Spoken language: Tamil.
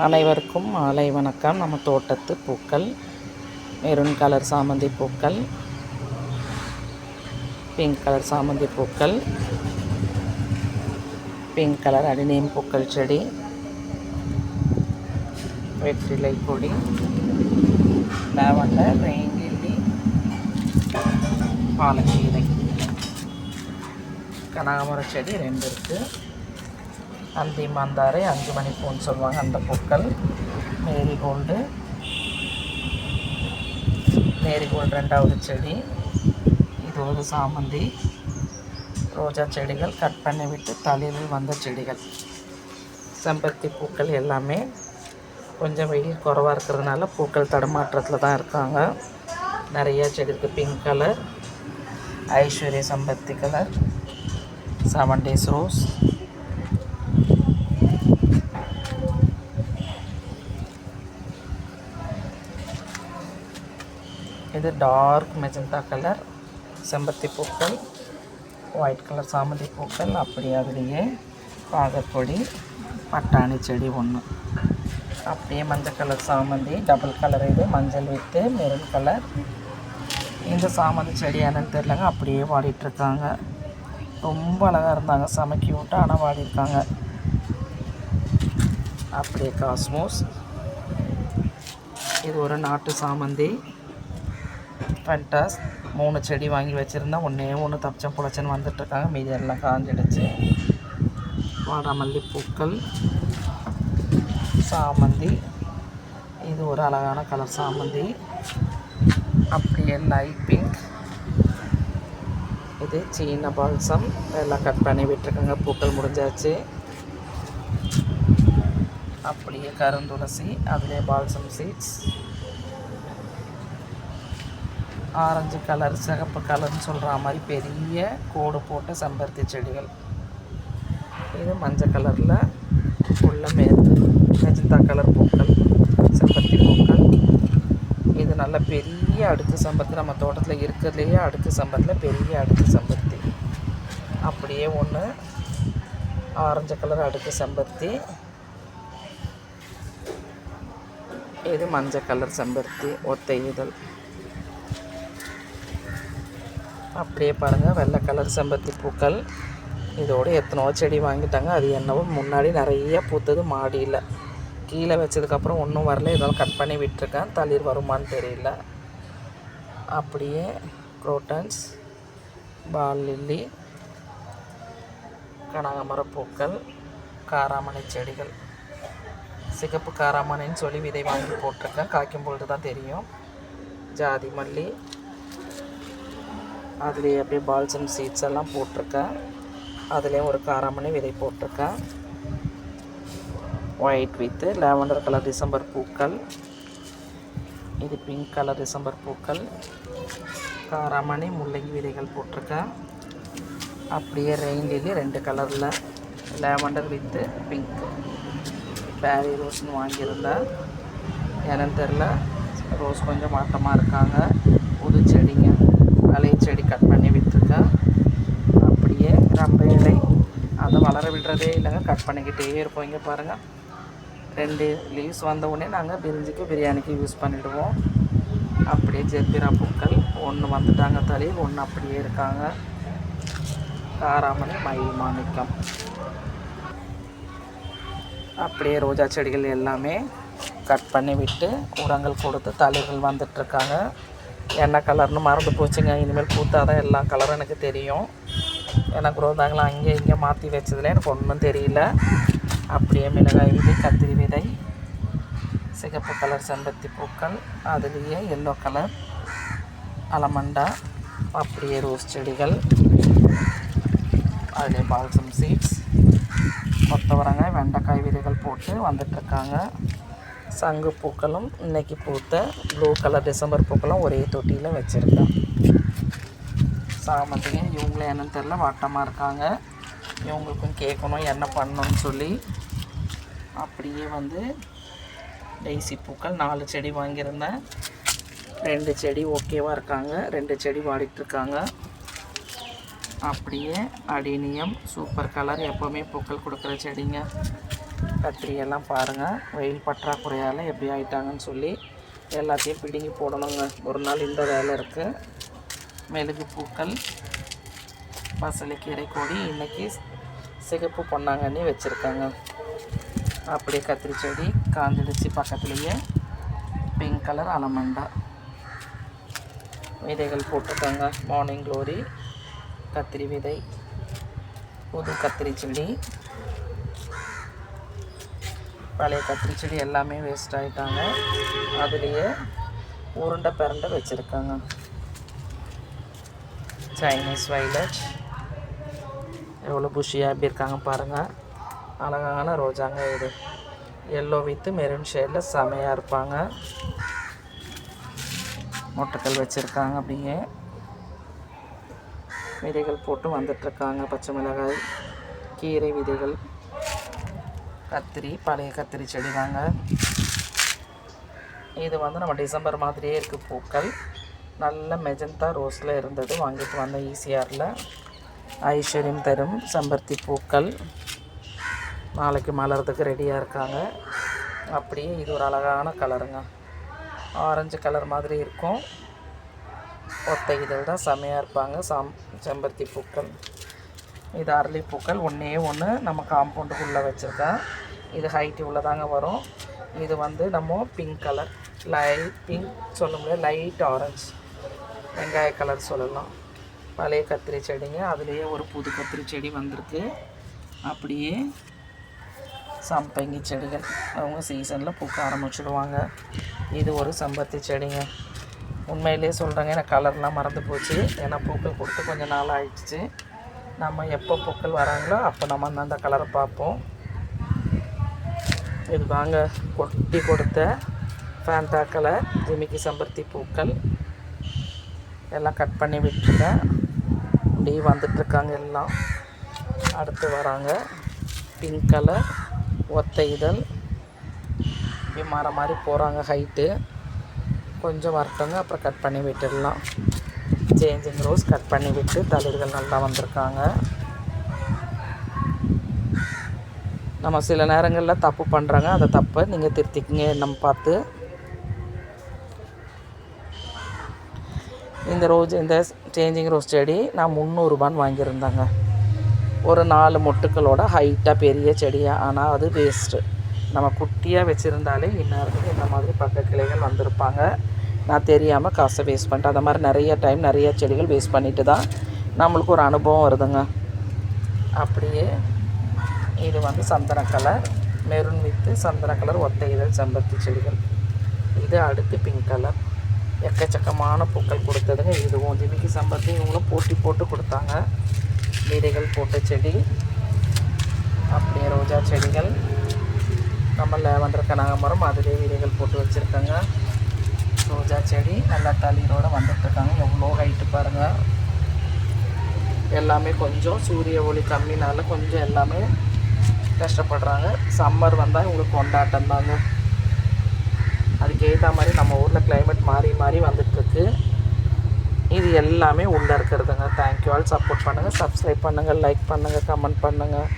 அனைவருக்கும் மாலை வணக்கம். நம்ம தோட்டத்து பூக்கள் மெரூன் கலர் சாமந்தி பூக்கள் பிங்க் கலர் சாமந்தி பூக்கள் பிங்க் கலர் அடிநீம் பூக்கள் செடி வெற்றிலை கொடி லாவண்டர் ரெயின் பாலக்கீரை கனகாமரம் செடி ரெண்டு இருக்குது அந்தி மாந்தாரை அஞ்சு மணி பூன்னு சொல்லுவாங்க அந்த பூக்கள். மேரிகோல்டு மேரிகோல்டு ரெண்டாவது செடி. இது ஒரு சாமந்தி. ரோஜா செடிகள் கட் பண்ணி விட்டு தலையில் வந்த செடிகள். செம்பருத்தி பூக்கள் எல்லாமே கொஞ்சம் வெயில் குறவாக இருக்கிறதுனால பூக்கள் தடுமாற்றத்தில் தான் இருக்காங்க. நிறைய செடி இருக்குது பிங்க் கலர் ஐஸ்வர்ய செம்பருத்தி கலர் செவன் டேஸ் ரோஸ் இது டார்க் மெஜந்தா கலர் செம்பத்தி பூக்கள் ஒயிட் கலர் சாமந்தி பூக்கள் அப்படி அதுலேயே பாகற்கொடி பட்டாணி செடி ஒன்று அப்படியே மஞ்சள் கலர் சாமந்தி டபுள் கலர் இது மஞ்சள் வித்து மெரூன் கலர் இந்த சாமந்தி செடி என்னன்னு தெரிலங்க அப்படியே வாடிட்டுருக்காங்க. ரொம்ப அழகாக இருந்தாங்க சமைக்கி விட்டு ஆனால் வாடிருக்காங்க அப்படியே காஸ்மோஸ் இது ஒரு நாட்டு சாமந்தி. ஃபென்டாஸ் மூணு செடி வாங்கி வச்சுருந்தேன் ஒன்றே ஒன்று தப்பிச்சம் புழைச்சன்னு வந்துட்டுருக்காங்க. மீதி எல்லாம் காஞ்சிடுச்சு. வாடாமல்லி பூக்கள் சாமந்தி. இது ஒரு அழகான கலர் சாமந்தி. அப்படியே லைட் பிங்க் இது சீன பால்சம். எல்லாம் கட் பண்ணி விட்டுருக்கோங்க. பூக்கள் முடிஞ்சாச்சு. அப்படியே கருந்துளசி அதிலே பால்சம் சீட்ஸ் ஆரஞ்சு கலர் சிகப்பு கலர்னு சொல்கிற மாதிரி பெரிய கோடு போட்ட செம்பருத்தி செடிகள். இது மஞ்சள் கலரில் உள்ள மேத்து மெஜந்தா கலர் பூக்கள் செம்பருத்தி பூக்கள். இது நல்ல பெரிய அடுக்கு செம்பருத்தி. நம்ம தோட்டத்தில் இருக்கிறதுலையே அடுக்கு செம்பருத்தில் பெரிய அடுக்கு செம்பருத்தி. அப்படியே ஒன்று ஆரஞ்சு கலர் அடுக்கு செம்பருத்தி. இது மஞ்சள் கலர் செம்பருத்தி ஒத்தை இதழ் அப்படியே பாருங்கள் வெள்ளை கலர் செம்பருத்தி பூக்கள். இதோடு எத்தனோ செடி வாங்கிட்டாங்க. அது என்னவோ முன்னாடி நிறைய பூத்தது மாடியில். கீழே வச்சதுக்கப்புறம் ஒன்றும் வரல. இதெல்லாம் கட் பண்ணி விட்டுருக்கேன். தளிர் வருமான்னு தெரியல. அப்படியே குரோட்டன்ஸ் பால் லில்லி கனகமர பூக்கள் காராமணி செடிகள். சிகப்பு காராமணின்னு சொல்லி விதை வாங்கி போட்டிருக்கேன். காய்க்கும் பொழுது தான் தெரியும். ஜாதி மல்லி அதுலேயே அப்படியே பால்சம் சீட்ஸ் எல்லாம் போட்டிருக்கேன். அதுலேயும் ஒரு காராமணி விதை போட்டிருக்கேன். White with lavender colour December பூக்கள். இது பிங்க் கலர் டிசம்பர் பூக்கள். காராமணி முள்ளங்கி விதைகள் போட்டிருக்கேன். அப்படியே ரெயின் லில்லி ரெண்டு கலரில் லாவெண்டர் வித்து பிங்க் பேரி ரோஸ்னு வாங்கியிருந்தேன். என்னன்னு தெரில ரோஸ் கொஞ்சம் மாட்டமாக இருக்காங்க புது செடிங்க இலைய செடி கட் பண்ணி விற்றுருக்கேன் அப்படியே ரொம்ப இலை விடுறதே இல்லைங்க. கட் பண்ணிக்கிட்டே இருப்போம். இங்கே பாருங்கள் ரெண்டு லீவ்ஸ் வந்த உடனே நாங்கள் பிரிஞ்சுக்கு பிரியாணிக்கு யூஸ் பண்ணிவிடுவோம் அப்படியே ஜெர்பிரா பூக்கள் ஒன்று வந்துட்டாங்க தளிர் ஒன்று அப்படியே இருக்காங்க. காராமணி மயில் மாணிக்கம். அப்படியே ரோஜா செடிகள் எல்லாமே கட் பண்ணி விட்டு உரங்கள் கொடுத்து தளிர்கள் வந்துட்டுருக்காங்க. என்ன கலர்னு மறந்து போச்சுங்க. இனிமேல் பூத்தா தான் எல்லா கலரும் எனக்கு தெரியும். எனக்கு ரோதாங்களாம் அங்கே இங்கே மாற்றி வச்சதில் எனக்கு ஒன்றும் தெரியல. அப்படியே மிளகாய் விதை கத்திரி விதை சிகப்பு கலர் செம்பருத்தி பூக்கள் அதுலேயே எல்லோ கலர் அலமண்டா அப்படியே ரோஸ் செடிகள் அதிலே பால்சம் சீட்ஸ் கொத்தவரங்காய் வெண்டைக்காய் விதைகள் போட்டு வந்துட்டுருக்காங்க. சங்கு பூக்களும் இன்றைக்கி பூத்த ப்ளூ கலர் டிசம்பர் பூக்களும் ஒரே தொட்டியில் வச்சுருக்கேன். சாமந்திங்க இவங்களே என்னன்னு தெரில வட்டமாக இருக்காங்க. இவங்களுக்கும் கேட்கணும் என்ன பண்ணணும்னு சொல்லி. அப்படியே வந்து டெய்ஸி பூக்கள் நாலு செடி வாங்கியிருந்தேன். ரெண்டு செடி ஓகேவாக இருக்காங்க. ரெண்டு செடி வாடிட்டுருக்காங்க அப்படியே அடினியம் சூப்பர் கலர் எப்போவுமே பூக்கள் கொடுக்குற செடிங்க. கத்திரியெல்லாம் பாருங்கள் வெயில் பற்றாக்குறையால் எப்படி ஆகிட்டாங்கன்னு சொல்லி எல்லாத்தையும் பிடுங்கி போடணுங்க. ஒரு நாள் இந்த வேலை இருக்குது மெழுகு பூக்கள் பசலைக்கீரை கொடி இன்றைக்கி சிகப்பு பொன்னாங்கண்ணி வச்சுருக்காங்க. அப்படியே கத்திரி செடி காஞ்சிடுச்சு பக்கத்துலேயே பிங்க் கலர் அலமண்டா விதைகள் போட்டிருக்காங்க. மார்னிங் க்ளோரி கத்திரி விதை புது கத்திரி செடி பழைய கத்திரி செடி எல்லாமே வேஸ்ட் ஆகிட்டாங்க அதுலேயே உருண்டை பிறண்டை வச்சுருக்காங்க. சைனீஸ் வைலட் எவ்வளோ புஷியாக எப்படி இருக்காங்க பாருங்கள் அழகான ரோஜாங்க இது எல்லோ வித்து மெரூன் ஷேடில் செமையாக இருப்பாங்க. மொட்டைக்கல் வச்சுருக்காங்க அப்படியே. விதைகள் போட்டு வந்துட்டுருக்காங்க பச்சை மிளகாய் கீரை விதைகள். கத்திரி பழைய கத்திரி செடி தாங்க இது வந்து நம்ம டிசம்பர் மாதிரியே இருக்குது பூக்கள். நல்ல மெஜந்தா ரோஸில் இருந்தது. வாங்கிட்டு வந்தேன் ஈசிஆரில். ஐஸ்வர்யம் தரும் செம்பருத்தி பூக்கள். நாளைக்கு மலர்றதுக்கு ரெடியாக இருக்காங்க. அப்படியே இது ஒரு அழகான கலருங்க. ஆரஞ்சு கலர் மாதிரி இருக்கும். ஒத்தை இதழ் தான் செமையாக இருப்பாங்க. சாம் செம்பருத்தி பூக்கள். இது அரளி பூக்கள். ஒன்றே ஒன்று நம்ம காம்பவுண்டுக்குள்ளே வச்சுருக்கேன் இது ஹைட்டு உள்ளதாங்க வரும். இது வந்து நம்ம பிங்க் கலர் லைட் பிங்க் சொல்ல முடியாது. லைட் ஆரஞ்சு வெங்காய கலர் சொல்லலாம். பழைய கத்திரி செடிங்க. அதுலேயே ஒரு புது கத்திரி செடி வந்திருக்கு. அப்படியே சம்பங்கி செடிகள். அவங்க சீசனில் பூக்க ஆரம்பிச்சிடுவாங்க. இது ஒரு சம்பத்தி செடிங்க. உண்மையிலே சொல்கிறேங்க எனக்கு கலர்லாம் மறந்து போச்சு. ஏன்னா பூக்கள் கொடுத்து கொஞ்சம் நாள் ஆயிடுச்சு. நம்ம எப்போ பூக்கள் வராங்களோ அப்போ நம்ம அந்தந்த கலரை பார்ப்போம். இது வாங்க கொட்டி கொடுத்த ஃபேண்டா கலர் ஜிமிக்கி சம்பருத்தி பூக்கள். எல்லாம் கட் பண்ணி விட்டுருக்கேன் அப்படியே வந்துட்டுருக்காங்க எல்லாம். அடுத்து வராங்க. பிங்க் கலர் ஒத்த இதழ். இப்படி மாற மாதிரி போகிறாங்க ஹைட்டு கொஞ்சம் வரட்டுங்க அப்புறம் கட் பண்ணி விட்டுடலாம். சேஞ்சிங் ரோஸ் கட் பண்ணி விட்டு தளிர்கள் நல்லா வந்திருக்காங்க. நம்ம சில நேரங்களில் தப்பு பண்ணுறாங்க அந்த தப்பை நீங்கள் திருத்திக்கிங்க நம்ம பார்த்து. இந்த ரோஸ் இந்த சேஞ்சிங் ரோஸ் செடி நான் முந்நூறுபான்னு வாங்கியிருந்தேங்க. ஒரு நாலு மொட்டுக்களோட ஹைட்டாக பெரிய செடியாக ஆனால் அது வேஸ்ட்டு நம்ம குட்டியாக வச்சுருந்தாலே இந்நேரத்துக்கு இந்த மாதிரி பக்க கிளைகள் வந்திருப்பாங்க. நான் தெரியாமல் காசை வேஸ்ட் பண்ணிட்டேன். அந்த மாதிரி நிறைய டைம் நிறைய செடிகள் வேஸ்ட் பண்ணிட்டு தான் நம்மளுக்கு ஒரு அனுபவம் வருதுங்க. அப்படியே இது வந்து சந்தன கலர் மெரூன் வித்து சந்தன கலர் ஒத்தை இதழ் செம்பருத்தி செடிகள். இது அடுத்து பிங்க் கலர் எக்கச்சக்கமான பூக்கள் கொடுத்ததுங்க. இதுவும் ஜிமிக்கி சம்பத்தி இவங்களும் போட்டி போட்டு கொடுத்தாங்க. வீடுகள் போட்ட செடி அப்படியே ரோஜா செடிகள் நம்ம லேவண்டர் கனகாமரம் அதிலே வீடுகள் போட்டு வச்சுருக்காங்க. ரோஜா செடி நல்லா தளிரோடு வந்துட்டுருக்காங்க எவ்வளோ ஹைட்டு பாருங்கள் எல்லாமே கொஞ்சம் சூரிய ஒளி கம்மினால கொஞ்சம் எல்லாமே கஷ்டப்படுறாங்க. சம்மர் வந்தால் இவங்களுக்கு கொண்டாட்டம் தாங்க அதுக்கு ஏற்ற மாதிரி நம்ம ஊரில் கிளைமேட் மாறி மாறி வந்துட்டுருக்கு. இது எல்லாமே உள்ளே இருக்கிறதுங்க. தேங்க்யூ ஆல் சப்போர்ட் பண்ணுங்கள் சப்ஸ்கிரைப் பண்ணுங்கள் லைக் பண்ணுங்கள் கமெண்ட் பண்ணுங்கள்